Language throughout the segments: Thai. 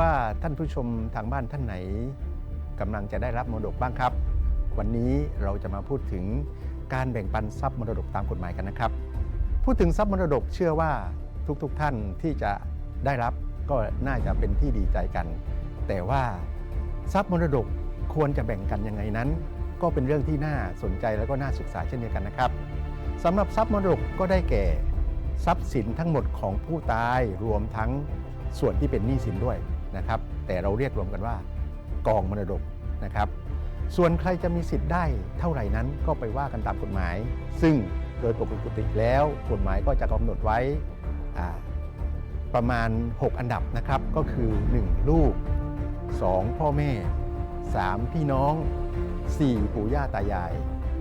ว่าท่านผู้ชมทางบ้านท่านไหนกำลังจะได้รับมรดกบ้างครับ วันนี้เราจะมาพูดถึงการแบ่งปันทรัพย์มรดกตามกฎหมายกันนะครับ พูดถึงทรัพย์มรดกเชื่อว่าทุกๆทท่านที่จะได้รับก็น่าจะเป็นที่ดีใจกัน แต่ว่าทรัพย์มรดกควรจะแบ่งกันยังไงนั้น ก็เป็นเรื่องที่น่าสนใจและก็น่าศึกษาเช่นเดียวกันนะครับสำหรับทรัพย์มรดกก็ได้แก่ ทรัพย์สินทั้งหมดของผู้ตายรวมทั้งส่วนที่เป็นหนี้สินด้วย นะครับ แต่เราเรียกรวมกันว่ากองมรดกนะครับ ส่วนใครจะมีสิทธิ์ได้เท่าไหร่นั้นก็ไปว่ากันตามกฎหมาย ซึ่งโดยปกติแล้วกฎหมายก็จะกำหนดไว้ประมาณ 6 อันดับนะครับ ก็คือ 1 ลูก 2 พ่อแม่ 3 พี่น้อง 4 ปู่ย่าตายาย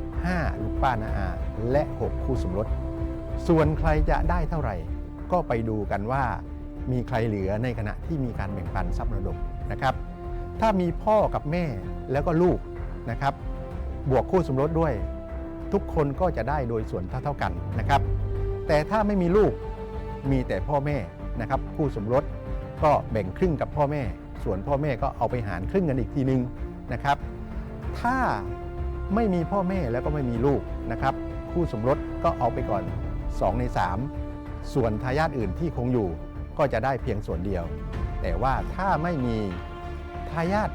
5 ลูกป้านาอา และ 6 คู่สมรส ส่วนใครจะได้เท่าไหร่ ก็ไปดูกันว่า มีใครเหลือในขณะที่มีการแบ่งปันทรัพย์มรดกนะครับ ถ้ามีพ่อกับแม่แล้วก็ลูกนะครับ บวกคู่สมรสด้วย ทุกคนก็จะได้โดยส่วนเท่าๆกันนะครับ แต่ถ้าไม่มีลูกมีแต่พ่อแม่นะครับคู่สมรสก็แบ่งครึ่งกับพ่อแม่ ส่วนพ่อแม่ก็เอาไปหารครึ่งกันอีกทีนึงนะครับ ถ้าไม่มีพ่อแม่แล้วก็ไม่มีลูกนะครับ คู่สมรสก็เอาไปก่อน 2 ใน 3 ส่วนทายาทอื่นที่คงอยู่ ก็จะได้เพียงส่วนเดียว แต่ว่าถ้าไม่มีทายาท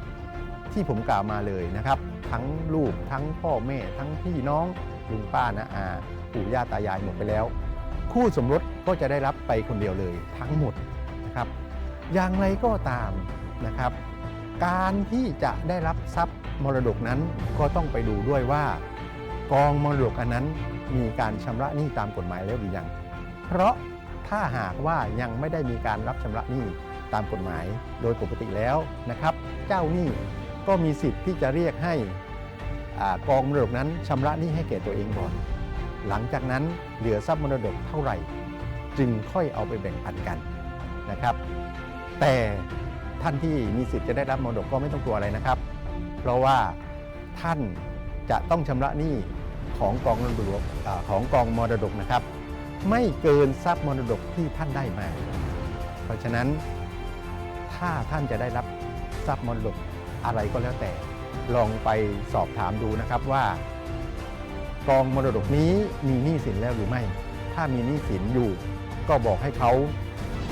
ที่ผมกล่าวมาเลยนะครับ ทั้งลูกทั้งพ่อแม่ ทั้งพี่น้องลุงป้านะอาปู่ย่าตายายหมดไปแล้ว คู่สมรสก็จะได้รับไปคนเดียวเลยทั้งหมดนะครับ อย่างไรก็ตามนะครับ การที่จะได้รับทรัพย์มรดกนั้นก็ต้องไปดูด้วยว่ากองมรดกอันนั้นมีการชำระหนี้ตามกฎหมายแล้วหรือยัง เพราะ ถ้าหากว่ายังไม่ได้มีการรับชำระหนี้ตามกฎหมายโดยปกติแล้วนะครับ เจ้าหนี้ก็มีสิทธิ์ที่จะเรียกให้อกองมรดกนั้นชำระหนี้ให้แก่ตัวเองก่อน หลังจากนั้นเหลือทรัพย์มรดกเท่าไหร่ จึงค่อยเอาไปแบ่งปันกันนะครับ แต่ท่านที่มีสิทธิ์จะได้รับมรดกก็ไม่ต้องกลัวอะไรนะครับ เพราะว่าท่านจะต้องชำระหนี้ของกองมรดกของกองมรดกนะครับ ไม่เกินทรัพย์มรดกที่ท่านได้มา เพราะฉะนั้นถ้าท่านจะได้รับทรัพย์มรดกอะไรก็แล้วแต่ ลองไปสอบถามดูนะครับว่ากองมรดกนี้มีหนี้สินแล้วหรือไม่ ถ้ามีหนี้สินอยู่ ก็บอกให้เขา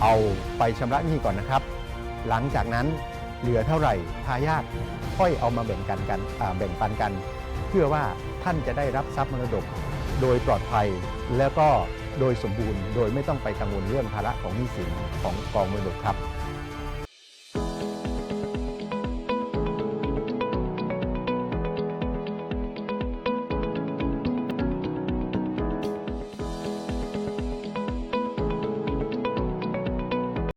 เอาไปชำระหนี้ก่อนนะครับ หลังจากนั้นเหลือเท่าไหร่ทายาทค่อยเอามาแบ่งกันกันแบ่งปันกัน เพื่อว่าท่านจะได้รับทรัพย์มรดกโดยปลอดภัยแล้วก็ โดยสมบูรณ์โดยไม่ต้องไปกังวลเรื่องภาระของหนี้สินของกองมรดกครับ